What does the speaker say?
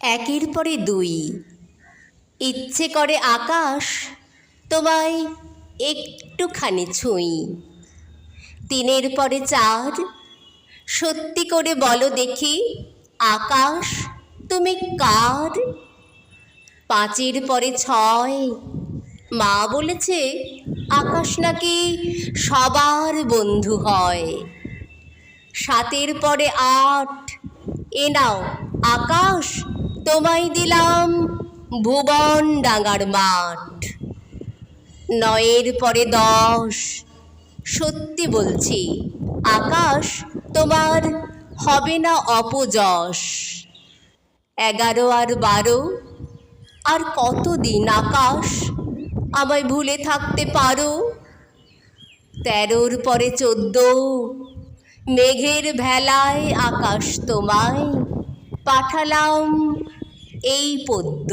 একের পরে দুই। ইচ্ছে করে আকাশ, তোমায় একটুখানি ছুঁই। তিনের পরে চার সত্যি করে বলো দেখি, আকাশ, তুমি কার? পাঁচের পরে ছয়, মা বলেছে, আকাশ নাকি সবার বন্ধু হয়। সাতের পরে আট, এ নাও, আকাশ তোমায় দিলাম ভুবন ডাঙার মাঠ। নয়ের পরে দশ, সত্যি বলছি, আকাশ তোমার হবে না অপযশ। এগারো আর বারো, আর কতদিন আকাশ আমায় ভুলে থাকতে পারো? তেরোর পরে চোদ্দ, মেঘের ভেলায় আকাশ তোমায় পাঠালাম এই পদ্য।